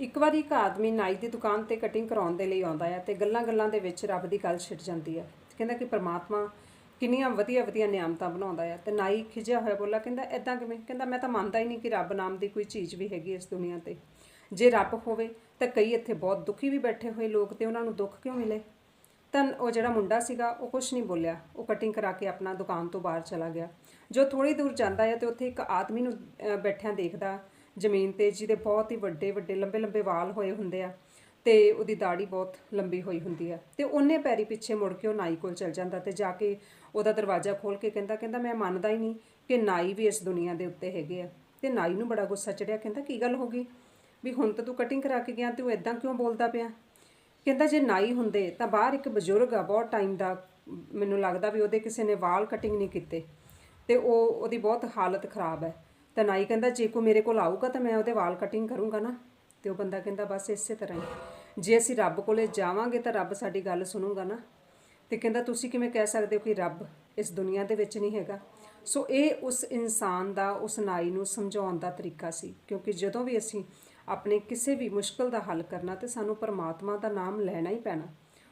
ਇੱਕ ਵਾਰੀ ਇੱਕ ਆਦਮੀ ਨਾਈ ਦੀ ਦੁਕਾਨ ਤੇ ਕਟਿੰਗ ਕਰਾਉਣ ਦੇ ਲਈ ਆਉਂਦਾ ਹੈ ਤੇ ਗੱਲਾਂ-ਗੱਲਾਂ ਦੇ ਵਿੱਚ ਰੱਬ ਦੀ ਗੱਲ ਛਿੜ ਜਾਂਦੀ ਹੈ ਕਹਿੰਦਾ ਕਿ ਪ੍ਰਮਾਤਮਾ ਕਿੰਨੀਆਂ ਵਧੀਆ-ਵਧੀਆ ਨਿਆਮਤਾਂ ਬਣਾਉਂਦਾ ਹੈ ਤੇ ਨਾਈ ਖਿਜਿਆ ਹੋਇਆ ਬੋਲਾ, ਕਹਿੰਦਾ ਐਦਾਂ ਕਿਵੇਂ? ਕਹਿੰਦਾ, ਮੈਂ ਤਾਂ ਮੰਨਦਾ ਹੀ ਨਹੀਂ ਕਿ ਰੱਬ ਨਾਮ ਦੀ ਕੋਈ ਚੀਜ਼ ਵੀ ਹੈਗੀ ਇਸ ਦੁਨੀਆ ਤੇ। ਜੇ ਰੱਬ ਹੋਵੇ ਤਾਂ ਕਈ ਇੱਥੇ ਬਹੁਤ ਦੁਖੀ ਵੀ ਬੈਠੇ ਹੋਏ ਲੋਕ ਤੇ ਉਹਨਾਂ ਨੂੰ ਦੁੱਖ ਕਿਉਂ ਮਿਲੇ? ਤਾਂ ਉਹ ਜਿਹੜਾ ਮੁੰਡਾ ਸੀਗਾ, ਉਹ ਕੁਝ ਨਹੀਂ ਬੋਲਿਆ। ਉਹ ਕਟਿੰਗ ਕਰਾ ਕੇ ਆਪਣਾ ਦੁਕਾਨ ਤੋਂ ਬਾਹਰ ਚਲਾ ਗਿਆ। ਜੋ ਥੋੜੀ ਦੂਰ ਜਾਂਦਾ ਹੈ ਤੇ ਉੱਥੇ ਇੱਕ ਆਦਮੀ ਨੂੰ ਬੈਠਿਆਂ ਦੇਖਦਾ ਜ਼ਮੀਨ ਤੇ ਜਿਹਦੇ ਬਹੁਤ ਹੀ ਵੱਡੇ ਵੱਡੇ, ਲੰਬੇ ਲੰਬੇ ਵਾਲ ਹੋਏ ਹੁੰਦੇ ਆ ਤੇ ਉਹਦੀ ਦਾੜੀ ਬਹੁਤ ਲੰਬੀ ਹੋਈ ਹੁੰਦੀ ਆ। ਤੇ ਉਹਨੇ ਪੈਰੀ ਪਿੱਛੇ ਮੁੜ ਕੇ ਉਹ ਨਾਈ ਕੋਲ ਚਲ ਜਾਂਦਾ ਤੇ ਜਾ ਕੇ ਉਹਦਾ ਦਰਵਾਜ਼ਾ ਖੋਲ ਕੇ ਕਹਿੰਦਾ ਕਹਿੰਦਾ ਮੈਂ ਮੰਨਦਾ ਹੀ ਨਹੀਂ ਕਿ ਨਾਈ ਵੀ ਇਸ ਦੁਨੀਆ ਦੇ ਉੱਤੇ ਹੈਗੇ ਆ। ਤੇ ਨਾਈ ਨੂੰ ਬੜਾ ਗੁੱਸਾ ਚੜਿਆ ਕਹਿੰਦਾ ਕੀ ਗੱਲ ਹੋ ਗਈ? ਵੀ ਹੁਣ ਤਾਂ ਤੂੰ ਕਟਿੰਗ ਕਰਾ ਕੇ ਗਿਆ ਤੇ ਉਹ ਇਦਾਂ ਕਿਉਂ ਬੋਲਦਾ ਪਿਆ? ਕਹਿੰਦਾ ਜੇ ਨਾਈ ਹੁੰਦੇ ਤਾਂ ਬਾਹਰ ਇੱਕ ਬਜ਼ੁਰਗ ਆ, ਬਹੁਤ ਟਾਈਮ ਦਾ ਮੈਨੂੰ ਲੱਗਦਾ ਵੀ ਉਹਦੇ ਕਿਸੇ ਨੇ ਵਾਲ ਕਟਿੰਗ ਨਹੀਂ ਕੀਤੇ ਤੇ ਉਹ, ਉਹਦੀ ਬਹੁਤ ਹਾਲਤ ਖਰਾਬ ਹੈ। ਤਾਂ ਨਾਈ ਕਹਿੰਦਾ ਜੇ ਕੋ ਮੇਰੇ ਕੋਲ ਆਊਗਾ ਤਾਂ ਮੈਂ ਉਹਦੇ ਵਾਲ ਕਟਿੰਗ ਕਰੂੰਗਾ ਨਾ। ਤੇ ਉਹ ਬੰਦਾ ਕਹਿੰਦਾ ਬਸ ਇਸੇ ਤਰ੍ਹਾਂ ਹੀ। ਜੇ ਅਸੀਂ ਰੱਬ ਕੋਲੇ ਜਾਵਾਂਗੇ ਤਾਂ ਰੱਬ ਸਾਡੀ ਗੱਲ ਸੁਣੂਗਾ ਨਾ। ਤੇ ਕਹਿੰਦਾ ਤੁਸੀਂ ਕਿਵੇਂ ਕਹਿ ਸਕਦੇ ਹੋ ਕਿ ਰੱਬ ਇਸ ਦੁਨੀਆ ਦੇ ਵਿੱਚ ਨਹੀਂ ਹੈਗਾ? ਸੋ ਇਹ ਉਸ ਇਨਸਾਨ ਦਾ, ਉਸ ਨਾਈ ਨੂੰ ਸਮਝਾਉਣ ਦਾ ਤਰੀਕਾ ਸੀ। ਕਿਉਂਕਿ ਜਦੋਂ ਵੀ ਅਸੀਂ ਆਪਣੇ ਕਿਸੇ ਵੀ ਮੁਸ਼ਕਲ ਦਾ ਹੱਲ ਕਰਨਾ ਤੇ ਸਾਨੂੰ ਪਰਮਾਤਮਾ ਦਾ ਨਾਮ ਲੈਣਾ ਹੀ ਪੈਣਾ,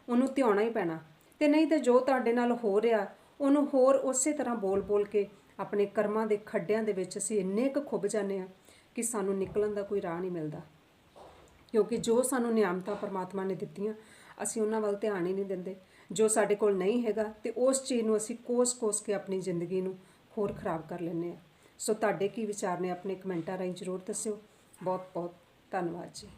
ਉਹਨੂੰ ਧਿਆਉਣਾ ਹੀ ਪੈਣਾ। ਤੇ ਨਹੀਂ ਤੇ ਜੋ ਤੁਹਾਡੇ ਨਾਲ ਹੋ ਰਿਹਾ, ਉਹਨੂੰ ਹੋਰ ਉਸੇ ਤਰ੍ਹਾਂ ਬੋਲ-ਬੋਲ ਕੇ ਆਪਣੇ ਕਰਮਾਂ ਦੇ ਖੱਡਿਆਂ ਦੇ ਵਿੱਚ ਅਸੀਂ ਇੰਨੇ ਕੁ ਖੁੱਭ ਜਾਂਦੇ ਆ ਕਿ ਸਾਨੂੰ ਨਿਕਲਣ ਦਾ ਕੋਈ ਰਾਹ ਨਹੀਂ ਮਿਲਦਾ। ਕਿਉਂਕਿ ਜੋ ਸਾਨੂੰ ਨਿਆਮਤਾਂ ਪਰਮਾਤਮਾ ਨੇ ਦਿੱਤੀਆਂ, ਅਸੀਂ ਉਹਨਾਂ ਵੱਲ ਧਿਆਨ ਹੀ ਨਹੀਂ ਦਿੰਦੇ। ਜੋ ਸਾਡੇ ਕੋਲ ਨਹੀਂ ਹੈਗਾ ਤੇ ਉਸ ਚੀਜ਼ ਨੂੰ ਅਸੀਂ ਕੋਸ-ਕੋਸ ਕੇ ਆਪਣੀ ਜ਼ਿੰਦਗੀ ਨੂੰ ਹੋਰ ਖਰਾਬ ਕਰ ਲੈਂਦੇ ਆ ਸੋ ਤੁਹਾਡੇ ਕੀ ਵਿਚਾਰ ਨੇ? ਆਪਣੇ ਕਮੈਂਟਾਂ ਰਾਹੀਂ ਜ਼ਰੂਰ ਦੱਸਿਓ। ਬਹੁਤ ਬਹੁਤ ਧੰਨਵਾਦ ਜੀ।